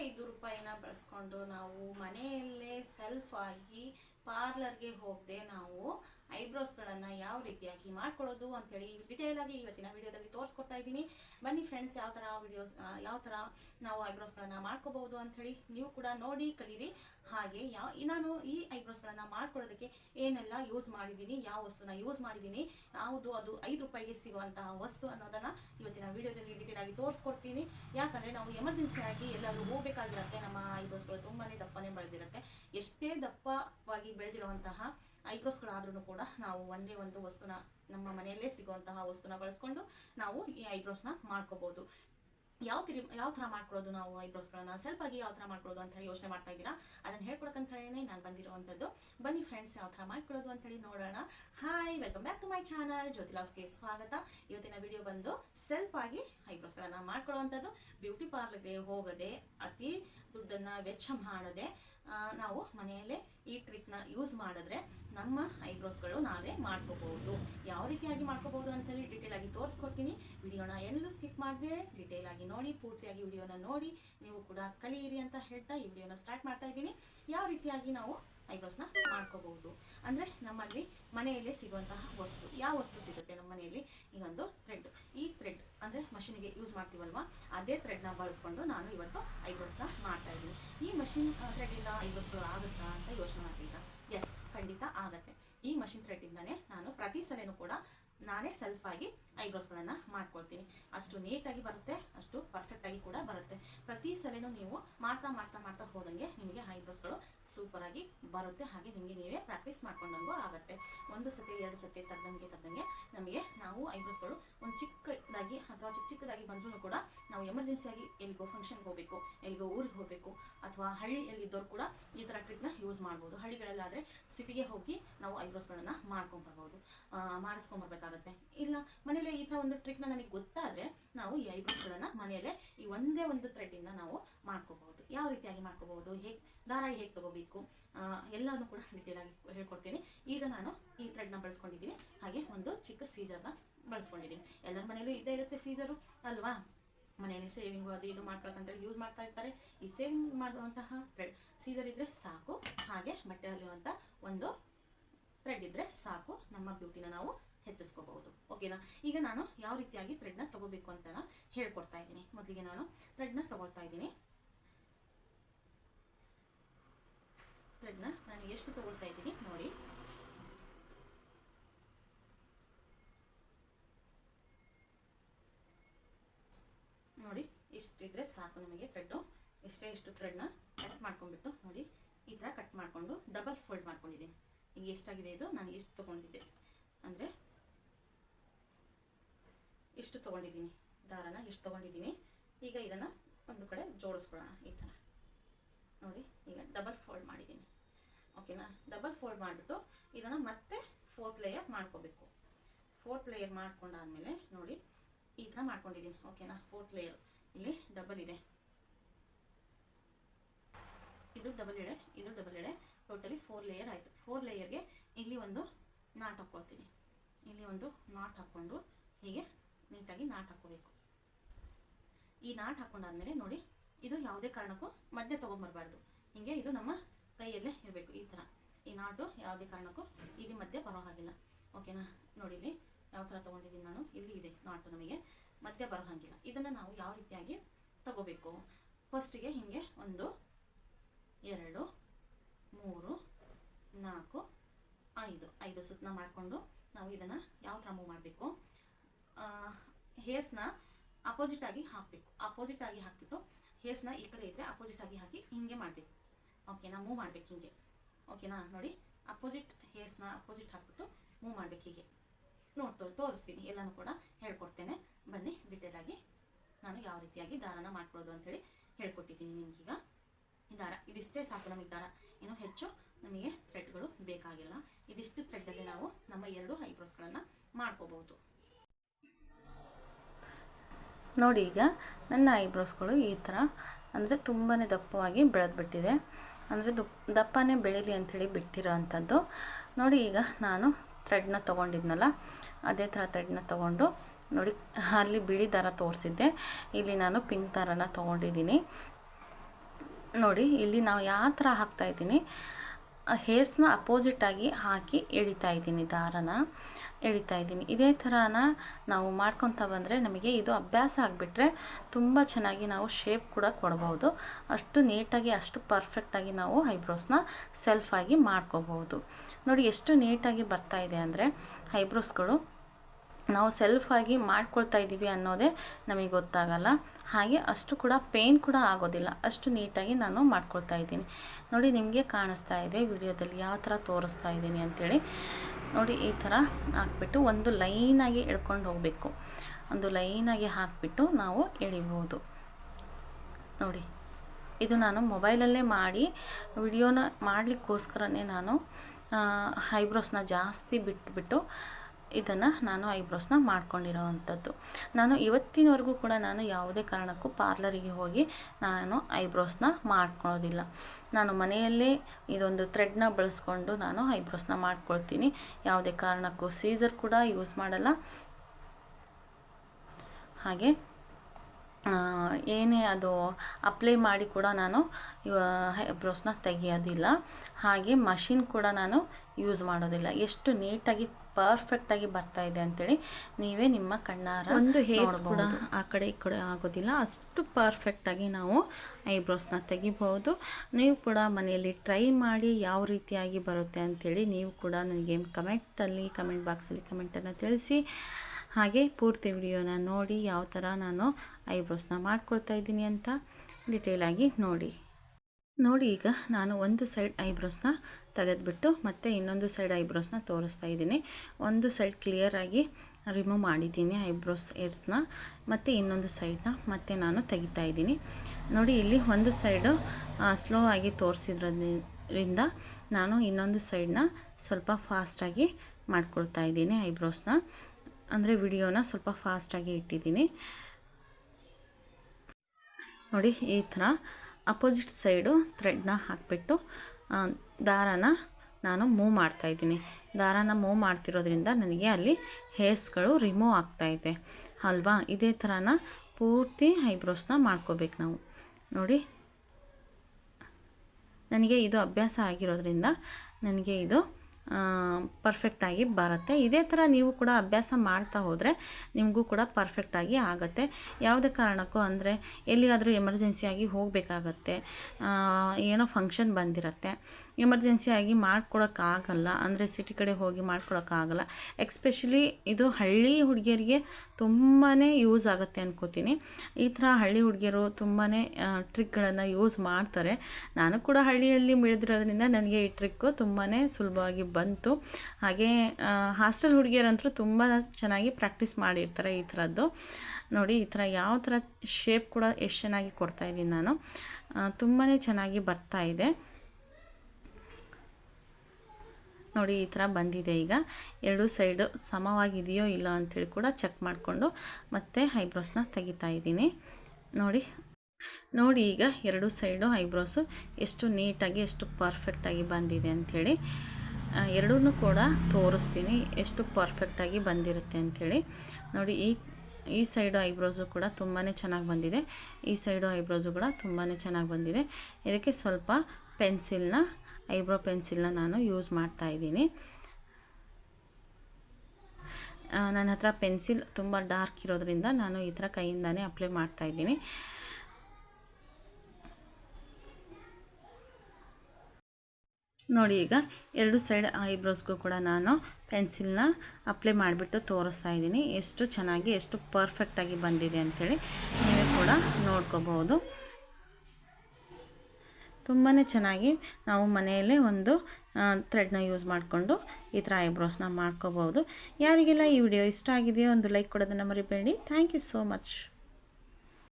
ಐದು ರೂಪಾಯಿನ ಬಳಸ್ಕೊಂಡು ನಾವು ಮನೆಯಲ್ಲೇ ಸೆಲ್ಫ್ ಆಗಿ ಪಾರ್ಲರ್ಗೆ ಹೋಗದೆ ನಾವು ಐಬ್ರೋಸ್ಗಳನ್ನು ಯಾವ ರೀತಿಯಾಗಿ ಮಾಡ್ಕೊಳ್ಳೋದು ಅಂತೇಳಿ ಡಿಟೇಲ್ ಆಗಿ ಇವತ್ತಿನ ವಿಡಿಯೋದಲ್ಲಿ ತೋರಿಸ್ಕೊಡ್ತಾ ಇದ್ದೀನಿ. ಬನ್ನಿ ಫ್ರೆಂಡ್ಸ್ ಯಾವ ಥರ ವಿಡಿಯೋಸ್ ಯಾವ ಥರ ನಾವು ಐಬ್ರೋಸ್ಗಳನ್ನು ಮಾಡ್ಕೋಬಹುದು ಅಂಥೇಳಿ ನೀವು ಕೂಡ ನೋಡಿ ಕಲೀರಿ. ಹಾಗೆ ಯಾವ ನಾನು ಈ ಐಬ್ರೋಸ್ಗಳನ್ನು ಮಾಡ್ಕೊಳ್ಳೋದಕ್ಕೆ ಏನೆಲ್ಲ ಯೂಸ್ ಮಾಡಿದ್ದೀನಿ, ಯಾವ ವಸ್ತುನ ಯೂಸ್ ಮಾಡಿದ್ದೀನಿ, ಯಾವುದು, ಅದು ಐದು ರೂಪಾಯಿಗೆ ಸಿಗುವಂತಹ ವಸ್ತು ಅನ್ನೋದನ್ನು ಇವತ್ತಿನ ವಿಡಿಯೋದಲ್ಲಿ ಡಿಟೇಲ್ ಆಗಿ ತೋರಿಸ್ಕೊಡ್ತೀನಿ. ಯಾಕಂದರೆ ನಾವು ಎಮರ್ಜೆನ್ಸಿ ಆಗಿ ಎಲ್ಲಾದರೂ ಹೋಗಬೇಕಾಗಿರುತ್ತೆ, ನಮ್ಮ ಐಬ್ರೋಸ್ಗಳು ತುಂಬಾ ದಪ್ಪನೇ ಬೆಳೆದಿರುತ್ತೆ. ಎಷ್ಟೇ ದಪ್ಪವಾಗಿ ಬೆಳೆದಿರುವಂತಹ ಐಬ್ರೋಸ್ಗಳಾದ್ರೂ ಕೂಡ ನಾವು ಒಂದೇ ಒಂದು ವಸ್ತುನ, ನಮ್ಮ ಮನೆಯಲ್ಲೇ ಸಿಗುವಂತಹ ವಸ್ತುನ ಬಳಸ್ಕೊಂಡು ನಾವು ಈ ಐಬ್ರೋಸ್ನ ಮಾಡ್ಕೋಬಹುದು ಯಾವ ತಿರಿ, ಯಾವ ಥರ ಮಾಡ್ಕೊಳ್ಳೋದು ನಾವು ಐಬ್ರೋಸ್ಗಳನ್ನ? ಸ್ವಲ್ಪ ಆಗಿ ಯಾವ ಥರ ಮಾಡ್ಕೊಳ್ಳೋದು ಅಂತ ಹೇಳಿ ಯೋಚನೆ ಮಾಡ್ತಾ ಇದ್ದೀರಾ? ಅದನ್ನು ಹೇಳ್ಕೊಳಕ್ಕಂತ ಹೇಳಿನೇ ನಾನು ಬಂದಿರುವಂಥದ್ದು. ಬನ್ನಿ ಫ್ರೆಂಡ್ಸ್, ಯಾವ ಥರ ಮಾಡ್ಕೊಳ್ಳೋದು ಅಂತ ಹೇಳಿ ನೋಡೋಣ. Hi welcome back to my channel ಜ್ಯೋತಿಲಾಸ್ಗೆ ಸ್ವಾಗತ. ಇವತ್ತಿನ ವಿಡಿಯೋ ಬಂದು ಸ್ವಲ್ಪ ಆಗಿ ಐಬ್ರೋಸ್ಗಳನ್ನು ಮಾಡ್ಕೊಳ್ಳುವಂಥದ್ದು ಬ್ಯೂಟಿ ಪಾರ್ಲರ್ಗೆ ಹೋಗದೆ ಅತಿ ದುಡ್ಡನ್ನು ವೆಚ್ಚ ಮಾಡದೆ ನಾವು ಮನೆಯಲ್ಲೇ ಈ ಟ್ರಿಕ್ನ ಯೂಸ್ ಮಾಡಿದ್ರೆ ನಮ್ಮ ಐಬ್ರೋಸ್ಗಳು ನಾವೇ ಮಾಡ್ಕೋಬಹುದು. ಯಾವ ರೀತಿಯಾಗಿ ಮಾಡ್ಕೋಬಹುದು ಅಂತೇಳಿ ಡೀಟೇಲ್ ಆಗಿ ತೋರಿಸ್ಕೊಡ್ತೀನಿ. ವಿಡಿಯೋನ ಎಲ್ಲೂ ಸ್ಕಿಪ್ ಮಾಡದೆ ಡೀಟೇಲ್ ಆಗಿ ನೋಡಿ, ಪೂರ್ತಿಯಾಗಿ ವಿಡಿಯೋನ ನೋಡಿ, ನೀವು ಕೂಡ ಕಲಿಯಿರಿ ಅಂತ ಹೇಳ್ತಾ ಈ ವಿಡಿಯೋನ ಸ್ಟಾರ್ಟ್ ಮಾಡ್ತಾ ಇದ್ದೀನಿ. ಯಾವ ರೀತಿಯಾಗಿ ನಾವು ಐಬ್ರೋಸ್ನ ಮಾಡ್ಕೋಬಹುದು? ಅಂದರೆ ನಮ್ಮಲ್ಲಿ ಮನೆಯಲ್ಲೇ ಸಿಗುವಂತಹ ವಸ್ತು, ಯಾವ ವಸ್ತು ಸಿಗುತ್ತೆ ನಮ್ಮ ಮನೆಯಲ್ಲಿ ಈ ಒಂದು ಥ್ರೆಡ್ ಈ ಥ್ರೆಡ್ ಅಂದರೆ ಮಷಿನಿಗೆ ಯೂಸ್ ಮಾಡ್ತೀವಲ್ವ? ಅದೇ ಥ್ರೆಡ್ನ ಬಳಸ್ಕೊಂಡು ನಾನು ಇವತ್ತು ಐಬ್ರೋಸ್ನ ಮಾಡ್ತಾ ಇದ್ದೀನಿ. ಈ ಮಷಿನ್ ಥ್ರೆಡ್ಡಿಂದ ಐಬ್ರೋಸ್ಗಳು ಆಗುತ್ತಾ ಅಂತ ಯೋಚನೆ ಮಾಡ್ತಿದ್ದ ಎಸ್ ಖಂಡಿತ ಆಗುತ್ತೆ. ಈ ಮಷಿನ್ ಥ್ರೆಡ್ಡಿಂದನೇ ನಾನು ಪ್ರತಿ ಸಲನೂ ಕೂಡ ನಾನೇ ಸೆಲ್ಫ್ ಆಗಿ ಐಬ್ರೋಸ್ಗಳನ್ನು ಮಾಡ್ಕೊಳ್ತೀನಿ. ಅಷ್ಟು ನೀಟಾಗಿ ಬರುತ್ತೆ, ಅಷ್ಟು ಪರ್ಫೆಕ್ಟಾಗಿ ಕೂಡ ಬರುತ್ತೆ. ಪ್ರತಿ ಸಲನೂ ನೀವು ಮಾಡ್ತಾ ಮಾಡ್ತಾ ಮಾಡ್ತಾ ಹೋದಂಗೆ ನಿಮಗೆ ಐಬ್ರೋಸ್ಗಳು ಸೂಪರಾಗಿ ಬರುತ್ತೆ. ಹಾಗೆ ನಿಮಗೆ ನೀವೇ ಪ್ರಾಕ್ಟೀಸ್ ಮಾಡ್ಕೊಂಡಂಗೂ ಆಗುತ್ತೆ. ಒಂದು ಸತಿ, ಎರಡು ಸತಿ ತಗ್ದಂಗೆ ತಗ್ದಂಗೆ ನಮಗೆ ನಾವು ಐಬ್ರೋಸ್ಗಳು ಒಂದು ಚಿಕ್ಕದಾಗಿ ಅಥವಾ ಚಿಕ್ಕ ಚಿಕ್ಕದಾಗಿ ಬಂದ್ರೂ ಕೂಡ ನಾವು ಎಮರ್ಜೆನ್ಸಿಯಾಗಿ ಎಲ್ಲಿಗೋ ಫಂಕ್ಷನ್ಗೆ ಹೋಗಬೇಕು ಎಲ್ಲಿಗೋ ಊರಿಗೆ ಹೋಗಬೇಕು ಅಥವಾ ಹಳ್ಳಿಯಲ್ಲಿದ್ದವ್ರು ಕೂಡ ಈ ಥರ ಟ್ರಿಕ್ನ ಯೂಸ್ ಮಾಡ್ಬೋದು. ಹಳ್ಳಿಗಳಲ್ಲಾದರೆ ಸಿಟಿಗೆ ಹೋಗಿ ನಾವು ಐಬ್ರೋಸ್ಗಳನ್ನು ಮಾಡ್ಕೊಂಬರ್ಬೋದು ಮಾಡಿಸ್ಕೊಂಬರ್ಬೇಕಾಗತ್ತೆ ಇಲ್ಲ ಮನೇಲೆ ಈ ಥರ ಒಂದು ಟ್ರಿಕ್ನ ನಮಗೆ ಗೊತ್ತಾದರೆ ನಾವು ಈ ಐಬ್ರೋಸ್ಗಳನ್ನು ಮನೆಯಲ್ಲೇ ಈ ಒಂದೇ ಒಂದು ಥ್ರೆಡ್ಡಿಂದ ನಾವು ಮಾಡ್ಕೋಬಹುದು. ಯಾವ ರೀತಿಯಾಗಿ ಮಾಡ್ಕೋಬಹುದು? ಹೇಗೆ ದಾರ ಹೇಗೆ ತಗೋಬೇಕು? ಎಲ್ಲನೂ ಕೂಡ ಡೀಟೇಲ್ ಆಗಿ ಹೇಳ್ಕೊಡ್ತೀನಿ. ಈಗ ನಾನು ಈ ಥ್ರೆಡ್ನ ಬಳಸ್ಕೊಂಡಿದ್ದೀನಿ. ಹಾಗೆ ಒಂದು ಚಿಕ್ಕ ಸೀಸರ್ನ ಬಳಸ್ಕೊಂಡಿದ್ದೀನಿ. ಎಲ್ಲರ ಮನೇಲೂ ಇದ್ದೇ ಇರುತ್ತೆ ಸೀಸರು ಅಲ್ವಾ? ಮನೆಯಲ್ಲಿ ಶೇವಿಂಗು ಅದು ಇದು ಮಾಡ್ಬೇಕಂತೇಳಿ ಯೂಸ್ ಮಾಡ್ತಾ ಇರ್ತಾರೆ. ಈ ಸೇವಿಂಗ್ ಮಾಡುವಂತಹ ಥ್ರೆಡ್ ಸೀಸರ್ ಇದ್ದರೆ ಸಾಕು. ಹಾಗೆ ಬಟ್ಟೆ ಹೊಲಿಯುವಂಥ ಒಂದು ಥ್ರೆಡ್ ಇದ್ದರೆ ಸಾಕು. ನಮ್ಮ ಬ್ಯೂಟಿನ ನಾವು ಹೆಚ್ಚಿಸ್ಕೋಬಹುದು. ಓಕೆನಾ ಈಗ ನಾನು ಯಾವ ರೀತಿಯಾಗಿ ಥ್ರೆಡ್ನ ತಗೋಬೇಕು ಅಂತ ಹೇಳ್ಕೊಡ್ತಾ ಇದ್ದೀನಿ. ಮೊದಲಿಗೆ ನಾನು ಥ್ರೆಡ್ನ ತಗೊಳ್ತಾ ಇದ್ದೀನಿ. ಥ್ರೆಡ್ನ ನಾನು ಎಷ್ಟು ತಗೊಳ್ತಾ ಇದ್ದೀನಿ ನೋಡಿ. ನೋಡಿ, ಇಷ್ಟಿದ್ರೆ ಸಾಕು ನಿಮಗೆ ಥ್ರೆಡ್ಡು ಇಷ್ಟೇ ಇಷ್ಟು ಥ್ರೆಡ್ನ ಕಟ್ ಮಾಡ್ಕೊಂಡ್ಬಿಟ್ಟು ನೋಡಿ, ಈ ಥರ ಕಟ್ ಮಾಡಿಕೊಂಡು ಡಬಲ್ ಫೋಲ್ಡ್ ಮಾಡ್ಕೊಂಡಿದ್ದೀನಿ. ಈಗ ಎಷ್ಟಾಗಿದೆ ಇದು? ನಾನು ಎಷ್ಟು ತೊಗೊಂಡಿದ್ದೆ. ಅಂದರೆ ಇಷ್ಟು ತೊಗೊಂಡಿದ್ದೀನಿ. ದಾರನ ಇಷ್ಟು ತೊಗೊಂಡಿದ್ದೀನಿ. ಈಗ ಇದನ್ನು ಒಂದು ಕಡೆ ಜೋಡಿಸ್ಕೊಳ್ಳೋಣ ಈ ಥರ. ನೋಡಿ, ಈಗ ಡಬಲ್ ಫೋಲ್ಡ್ ಮಾಡಿದ್ದೀನಿ. ಓಕೆನಾ? ಡಬಲ್ ಫೋಲ್ಡ್ ಮಾಡಿಬಿಟ್ಟು ಇದನ್ನು ಮತ್ತೆ ಫೋರ್ತ್ ಲೇಯರ್ ಮಾಡ್ಕೋಬೇಕು. ಫೋರ್ತ್ ಲೇಯರ್ ಮಾಡ್ಕೊಂಡಾದ್ಮೇಲೆ ನೋಡಿ, ಈ ಥರ ಮಾಡ್ಕೊಂಡಿದ್ದೀನಿ. ಓಕೆನಾ? ಫೋರ್ತ್ ಲೇಯರ್ ಇಲ್ಲಿ ಡಬಲ್ ಇದೆ. ಇದು ಡಬಲ್ ಎಳೆ, ಇದು ಡಬಲ್ ಎಳೆ. ಟೋಟಲಿ ಫೋರ್ ಲೇಯರ್ ಆಯಿತು. ಫೋರ್ ಲೇಯರ್ಗೆ ಇಲ್ಲಿ ಒಂದು ನಾಟ್ ಹಾಕ್ಕೊಳ್ತೀನಿ ಇಲ್ಲಿ ಒಂದು ನಾಟ್ ಹಾಕ್ಕೊಂಡು ಹೀಗೆ ನೀಟಾಗಿ ನಾಟ್ ಹಾಕ್ಕೋಬೇಕು. ಈ ನಾಟ್ ಹಾಕ್ಕೊಂಡಾದ್ಮೇಲೆ ನೋಡಿ, ಇದು ಯಾವುದೇ ಕಾರಣಕ್ಕೂ ಮಧ್ಯೆ ತೊಗೊಂಬರ್ಬಾರ್ದು ಹೀಗೆ ಇದು ನಮ್ಮ ಕೈಯಲ್ಲೇ ಇರಬೇಕು ಈ ಥರ. ಈ ನಾಟು ಯಾವುದೇ ಕಾರಣಕ್ಕೂ ಇಲ್ಲಿ ಮಧ್ಯೆ ಬರೋ ಹಾಗಿಲ್ಲ ಓಕೆನಾ ನೋಡಿ ಇಲ್ಲಿ ಯಾವ ಥರ ತೊಗೊಂಡಿದ್ದೀನಿ ನಾನು. ಇಲ್ಲಿ ಇದೆ ನಾಟು ನಮಗೆ. ಮಧ್ಯ ಬರೋ ಹಾಗಿಲ್ಲ ಇದನ್ನು ನಾವು ಯಾವ ರೀತಿಯಾಗಿ ತಗೋಬೇಕು? ಫಸ್ಟಿಗೆ ಹೀಗೆ ಒಂದು, ಎರಡು, ಮೂರು, ನಾಲ್ಕು, ಐದು. ಐದು ಸುತ್ತನ ಮಾಡಿಕೊಂಡು ನಾವು ಇದನ್ನು ಯಾವ ಥರ ಮೂವ್ ಮಾಡಬೇಕು? ಹೇರ್ಸ್ನ ಅಪೋಸಿಟ್ ಆಗಿ ಹಾಕಬೇಕು. ಅಪೋಸಿಟ್ ಆಗಿ ಹಾಕ್ಬಿಟ್ಟು ಹೇರ್ಸ್ನ ಈ ಕಡೆ ಇದ್ದರೆ ಅಪೋಸಿಟ್ ಆಗಿ ಹಾಕಿ ಹಿಂಗೆ ಮಾಡಬೇಕು. ಓಕೆನಾ ಮೂವ್ ಮಾಡ್ಬೇಕು ಹಿಂಗೆ. ಓಕೆನಾ ನೋಡಿ ಅಪೋಸಿಟ್ ಹೇರ್ಸ್ನ ಅಪೋಸಿಟ್ ಹಾಕ್ಬಿಟ್ಟು ಮೂವ್ ಮಾಡ್ಬೇಕು ಹೀಗೆ. ನೋಡ್ತೋ ತೋರಿಸ್ತೀನಿ, ಎಲ್ಲನೂ ಕೂಡ ಹೇಳ್ಕೊಡ್ತೇನೆ. ಬನ್ನಿ ಡಿಟೇಲಾಗಿ ನಾನು ಯಾವ ರೀತಿಯಾಗಿ ದಾರನ ಮಾಡ್ಕೊಳ್ಳೋದು ಅಂತೇಳಿ ಹೇಳ್ಕೊಟ್ಟಿದ್ದೀನಿ ನಿಮಗೀಗ. ದಾರ, ಇದಿಷ್ಟೇ ಸಾಕು ನಮಗೆ ದಾರ. ಏನು ಹೆಚ್ಚು ನಮಗೆ ಥ್ರೆಡ್ಗಳು ಬೇಕಾಗಿಲ್ಲ. ಇದಿಷ್ಟು ಥ್ರೆಡ್ಡಲ್ಲಿ ನಾವು ನಮ್ಮ ಎರಡು ಐಬ್ರೋಸ್ಗಳನ್ನು ಮಾಡ್ಕೋಬಹುದು. ನೋಡಿ ಈಗ, ನನ್ನ ಐಬ್ರೋಸ್ಗಳು ಈ ಥರ ಅಂದರೆ ತುಂಬಾ ದಪ್ಪವಾಗಿ ಬೆಳೆದ್ಬಿಟ್ಟಿದೆ. ಅಂದರೆ ದುಪ್ ದಪ್ಪನೇ ಬೆಳೀಲಿ ಅಂಥೇಳಿ ಬಿಟ್ಟಿರೋ ಅಂಥದ್ದು. ನೋಡಿ ಈಗ ನಾನು ಥ್ರೆಡ್ನ ತೊಗೊಂಡಿದ್ನಲ್ಲ, ಅದೇ ಥರ ಥ್ರೆಡ್ನ ತೊಗೊಂಡು ನೋಡಿ ಅಲ್ಲಿ ಬಿಳಿ ದರ ತೋರಿಸಿದ್ದೆ. ಇಲ್ಲಿ ನಾನು ಪಿಂಕ್ ದಾರನ ತೊಗೊಂಡಿದ್ದೀನಿ. ನೋಡಿ ಇಲ್ಲಿ ನಾವು ಯಾವ ಥರ ಹಾಕ್ತಾಯಿದ್ದೀನಿ ಹೇರ್ಸ್ನ ಅಪೋಸಿಟಾಗಿ ಹಾಕಿ ಎಳಿತಾ ಇದ್ದೀನಿ, ದಾರನ ಎಳಿತಾ ಇದ್ದೀನಿ. ಇದೇ ಥರನ ನಾವು ಮಾಡ್ಕೊತ ಬಂದರೆ ನಮಗೆ ಇದು ಅಭ್ಯಾಸ ಆಗಿಬಿಟ್ರೆ ತುಂಬ ಚೆನ್ನಾಗಿ ನಾವು ಶೇಪ್ ಕೂಡ ಕೊಡ್ಬೋದು. ಅಷ್ಟು ನೀಟಾಗಿ, ಅಷ್ಟು ಪರ್ಫೆಕ್ಟಾಗಿ ನಾವು ಐಬ್ರೋಸ್ನ ಸೆಲ್ಫಾಗಿ ಮಾಡ್ಕೋಬೋದು ನೋಡಿ, ಎಷ್ಟು ನೀಟಾಗಿ ಬರ್ತಾ ಇದೆ ಅಂದರೆ ಐಬ್ರೋಸ್ಗಳು ನಾವು ಸೆಲ್ಫಾಗಿ ಮಾಡ್ಕೊಳ್ತಾ ಇದ್ದೀವಿ ಅನ್ನೋದೇ ನಮಗೆ ಗೊತ್ತಾಗಲ್ಲ. ಹಾಗೆ ಅಷ್ಟು ಕೂಡ ಪೇಯ್ನ್ ಕೂಡ ಆಗೋದಿಲ್ಲ. ಅಷ್ಟು ನೀಟಾಗಿ ನಾನು ಮಾಡ್ಕೊಳ್ತಾ ಇದ್ದೀನಿ. ನೋಡಿ ನಿಮಗೆ ಕಾಣಿಸ್ತಾ ಇದೆ, ವಿಡಿಯೋದಲ್ಲಿ ಯಾವ ಥರ ತೋರಿಸ್ತಾ ಇದ್ದೀನಿ ಅಂಥೇಳಿ ನೋಡಿ ಈ ಥರ ಹಾಕ್ಬಿಟ್ಟು ಒಂದು ಲೈನಾಗಿ ಎಳ್ಕೊಂಡು ಹೋಗಬೇಕು. ಒಂದು ಲೈನಾಗಿ ಹಾಕಿಬಿಟ್ಟು ನಾವು ಎಳಿಬೋದು. ನೋಡಿ, ಇದು ನಾನು ಮೊಬೈಲಲ್ಲೇ ಮಾಡಿ, ವಿಡಿಯೋನ ಮಾಡಲಿಕ್ಕೋಸ್ಕರನೇ ನಾನು ಐಬ್ರೋಸ್ನ ಜಾಸ್ತಿ ಬಿಟ್ಬಿಟ್ಟು ಇದನ್ನು ನಾನು ಐಬ್ರೋಸ್ನ ಮಾಡ್ಕೊಂಡಿರೋ ಅಂಥದ್ದು. ನಾನು ಇವತ್ತಿನವರೆಗೂ ಕೂಡ ನಾನು ಯಾವುದೇ ಕಾರಣಕ್ಕೂ ಪಾರ್ಲರಿಗೆ ಹೋಗಿ ನಾನು ಐಬ್ರೋಸ್ನ ಮಾಡ್ಕೊಳ್ಳೋದಿಲ್ಲ. ನಾನು ಮನೆಯಲ್ಲೇ ಇದೊಂದು ಥ್ರೆಡ್ನ ಬಳಸ್ಕೊಂಡು ನಾನು ಐಬ್ರೋಸ್ನ ಮಾಡ್ಕೊಳ್ತೀನಿ. ಯಾವುದೇ ಕಾರಣಕ್ಕೂ ಸೀಸರ್ ಕೂಡ ಯೂಸ್ ಮಾಡಲ್ಲ. ಹಾಗೆ ಏನೇ ಅದು ಅಪ್ಲೈ ಮಾಡಿ ಕೂಡ ನಾನು ಐಬ್ರೋಸ್ನ ತೆಗೆಯೋದಿಲ್ಲ. ಹಾಗೆ ಮಷಿನ್ ಕೂಡ ನಾನು ಯೂಸ್ ಮಾಡೋದಿಲ್ಲ. ಎಷ್ಟು ನೀಟಾಗಿ ಪರ್ಫೆಕ್ಟಾಗಿ ಬರ್ತಾ ಇದೆ ಅಂತೇಳಿ ನೀವೇ ನಿಮ್ಮ ಕಣ್ಣಾರ ಒಂದು ಹೇರ್ಸ್ ಕೂಡ ಆ ಕಡೆ ಈ ಕಡೆ ಆಗೋದಿಲ್ಲ. ಅಷ್ಟು ಪರ್ಫೆಕ್ಟಾಗಿ ನಾವು ಐಬ್ರೋಸ್ನ ತೆಗಿಬಹುದು. ನೀವು ಕೂಡ ಮನೆಯಲ್ಲಿ ಟ್ರೈ ಮಾಡಿ ಯಾವ ರೀತಿಯಾಗಿ ಬರುತ್ತೆ ಅಂಥೇಳಿ ನೀವು ಕೂಡ ನನಗೆ ಕಮೆಂಟಲ್ಲಿ ಕಮೆಂಟ್ ಬಾಕ್ಸಲ್ಲಿ ಕಮೆಂಟನ್ನು ತಿಳಿಸಿ. ಹಾಗೆ ಪೂರ್ತಿ ವಿಡಿಯೋನ ನೋಡಿ ಯಾವ ಥರ ನಾನು ಐಬ್ರೋಸ್ನ ಮಾಡ್ಕೊಳ್ತಾ ಇದ್ದೀನಿ ಅಂತ ಡಿಟೇಲಾಗಿ ನೋಡಿ. ನೋಡಿ ಈಗ ನಾನು ಒಂದು ಸೈಡ್ ಐಬ್ರೋಸ್ನ ತೆಗೆದುಬಿಟ್ಟು ಮತ್ತೆ ಇನ್ನೊಂದು ಸೈಡ್ ಐಬ್ರೋಸ್ನ ತೋರಿಸ್ತಾ ಇದ್ದೀನಿ. ಒಂದು ಸೈಡ್ ಕ್ಲಿಯರಾಗಿ ರಿಮೂವ್ ಮಾಡಿದ್ದೀನಿ ಐಬ್ರೋಸ್ ಏರ್ಸ್ನ ಮತ್ತು ಇನ್ನೊಂದು ಸೈಡ್ನ ಮತ್ತೆ ನಾನು ತೆಗಿತಾ ಇದ್ದೀನಿ. ನೋಡಿ ಇಲ್ಲಿ ಒಂದು ಸೈಡು ಸ್ಲೋ ಆಗಿ ತೋರಿಸಿದ್ರಿಂದ ನಾನು ಇನ್ನೊಂದು ಸೈಡನ್ನ ಸ್ವಲ್ಪ ಫಾಸ್ಟಾಗಿ ಮಾಡ್ಕೊಳ್ತಾ ಇದ್ದೀನಿ ಐಬ್ರೋಸ್ನ. ಅಂದರೆ ವಿಡಿಯೋನ ಸ್ವಲ್ಪ ಫಾಸ್ಟಾಗಿ ಇಟ್ಟಿದ್ದೀನಿ. ನೋಡಿ, ಈ ಥರ ಅಪೋಸಿಟ್ ಸೈಡು ಥ್ರೆಡ್ನ ಹಾಕಿಬಿಟ್ಟು ದಾರಾನ ನಾನು ಮೂವ್ ಮಾಡ್ತಾಯಿದ್ದೀನಿ ದಾರಾನ ಮೂವ್ ಮಾಡ್ತಿರೋದ್ರಿಂದ ನನಗೆ ಅಲ್ಲಿ ಹೇರ್ಸ್ಗಳು ರಿಮೂವ್ ಆಗ್ತಾಯಿದೆ ಅಲ್ವಾ? ಇದೇ ಥರನ ಪೂರ್ತಿ ಐಬ್ರೋಸ್ನ ಮಾಡ್ಕೋಬೇಕು ನಾವು. ನೋಡಿ, ನನಗೆ ಇದು ಅಭ್ಯಾಸ ಆಗಿರೋದ್ರಿಂದ ನನಗೆ ಇದು ಪರ್ಫೆಕ್ಟಾಗಿ ಬರುತ್ತೆ. ಇದೇ ಥರ ನೀವು ಕೂಡ ಅಭ್ಯಾಸ ಮಾಡ್ತಾ ಹೋದರೆ ನಿಮಗೂ ಕೂಡ ಪರ್ಫೆಕ್ಟಾಗಿ ಆಗುತ್ತೆ. ಯಾವುದೇ ಕಾರಣಕ್ಕೂ ಅಂದರೆ ಎಲ್ಲಿಗಾದರೂ ಎಮರ್ಜೆನ್ಸಿಯಾಗಿ ಹೋಗಬೇಕಾಗತ್ತೆ. ಏನೋ ಫಂಕ್ಷನ್ ಬಂದಿರತ್ತೆ. ಎಮರ್ಜೆನ್ಸಿಯಾಗಿ ಮಾಡ್ಕೊಡೋಕ್ಕಾಗಲ್ಲ ಅಂದರೆ ಸಿಟಿ ಕಡೆ ಹೋಗಿ ಮಾಡ್ಕೊಡೋಕ್ಕಾಗಲ್ಲ ಎಕ್ಸ್ಪೆಷಲಿ ಇದು ಹಳ್ಳಿ ಹುಡುಗಿಯರಿಗೆ ತುಂಬಾ ಯೂಸ್ ಆಗುತ್ತೆ ಅನ್ಕೋತೀನಿ. ಈ ಥರ ಹಳ್ಳಿ ಹುಡುಗಿಯರು ತುಂಬಾ ಟ್ರಿಕ್ಗಳನ್ನು ಯೂಸ್ ಮಾಡ್ತಾರೆ. ನಾನು ಕೂಡ ಹಳ್ಳಿಯಲ್ಲಿ ಬೆಳೆದಿರೋದ್ರಿಂದ ನನಗೆ ಈ ಟ್ರಿಕ್ಕು ತುಂಬಾ ಸುಲಭವಾಗಿ ಬಂತು. ಹಾಗೆ ಹಾಸ್ಟೆಲ್ ಹುಡುಗಿಯರಂತೂ ತುಂಬ ಚೆನ್ನಾಗಿ ಪ್ರಾಕ್ಟೀಸ್ ಮಾಡಿರ್ತಾರೆ ಈ ಥರದ್ದು. ನೋಡಿ, ಈ ಥರ ಯಾವ ಥರ ಶೇಪ್ ಕೂಡ ಎಷ್ಟು ಚೆನ್ನಾಗಿ ಕೊಡ್ತಾಯಿದ್ದೀನಿ ನಾನು. ತುಂಬಾ ಚೆನ್ನಾಗಿ ಬರ್ತಾ ಇದೆ. ನೋಡಿ, ಈ ಥರ ಬಂದಿದೆ ಈಗ. ಎರಡು ಸೈಡು ಸಮವಾಗಿದೆಯೋ ಇಲ್ಲೋ ಅಂಥೇಳಿ ಕೂಡ ಚೆಕ್ ಮಾಡಿಕೊಂಡು ಮತ್ತೆ ಐಬ್ರೋಸ್ನ ತೆಗಿತಾ ಇದ್ದೀನಿ. ನೋಡಿ. ನೋಡಿ, ಈಗ ಎರಡು ಸೈಡು ಐಬ್ರೋಸು ಎಷ್ಟು ನೀಟಾಗಿ ಎಷ್ಟು ಪರ್ಫೆಕ್ಟಾಗಿ ಬಂದಿದೆ ಅಂಥೇಳಿ ಎರಡೂ ಕೂಡ ತೋರಿಸ್ತೀನಿ. ಎಷ್ಟು ಪರ್ಫೆಕ್ಟಾಗಿ ಬಂದಿರುತ್ತೆ ಅಂಥೇಳಿ ನೋಡಿ, ಈ ಈ ಸೈಡು ಐಬ್ರೋಸು ಕೂಡ ತುಂಬಾ ಚೆನ್ನಾಗಿ ಬಂದಿದೆ. ಈ ಸೈಡು ಐಬ್ರೋಸು ಕೂಡ ತುಂಬಾ ಚೆನ್ನಾಗಿ ಬಂದಿದೆ. ಇದಕ್ಕೆ ಸ್ವಲ್ಪ ಪೆನ್ಸಿಲ್ನ ಐಬ್ರೋ ಪೆನ್ಸಿಲ್ನ ನಾನು ಯೂಸ್ ಮಾಡ್ತಾ ಇದ್ದೀನಿ. ನನ್ನ ಹತ್ರ ಪೆನ್ಸಿಲ್ ತುಂಬ ಡಾರ್ಕ್ ಇರೋದ್ರಿಂದ ನಾನು ಈ ಥರ ಕೈಯಿಂದನೇ ಅಪ್ಲೈ ಮಾಡ್ತಾಯಿದ್ದೀನಿ ನೋಡಿ ಈಗ ಎರಡು ಸೈಡ್ ಐಬ್ರೋಸ್ಗೂ ಕೂಡ ನಾನು ಪೆನ್ಸಿಲ್ನ ಅಪ್ಲೈ ಮಾಡಿಬಿಟ್ಟು ತೋರಿಸ್ತಾ ಇದ್ದೀನಿ. ಎಷ್ಟು ಚೆನ್ನಾಗಿ, ಎಷ್ಟು ಪರ್ಫೆಕ್ಟಾಗಿ ಬಂದಿದೆ ಅಂಥೇಳಿ ನೀವು ಕೂಡ ನೋಡ್ಕೋಬಹುದು ತುಂಬಾ ಚೆನ್ನಾಗಿ ನಾವು ಮನೆಯಲ್ಲೇ ಒಂದು ಥ್ರೆಡ್ನ ಯೂಸ್ ಮಾಡಿಕೊಂಡು ಈ ಥರ ಐಬ್ರೋಸ್ನ ಮಾಡ್ಕೋಬೋದು. ಯಾರಿಗೆಲ್ಲ ಈ ವಿಡಿಯೋ ಇಷ್ಟ ಆಗಿದೆಯೋ ಒಂದು ಲೈಕ್ ಕೊಡೋದನ್ನು ಮರಿಬೇಡಿ. Thank you so much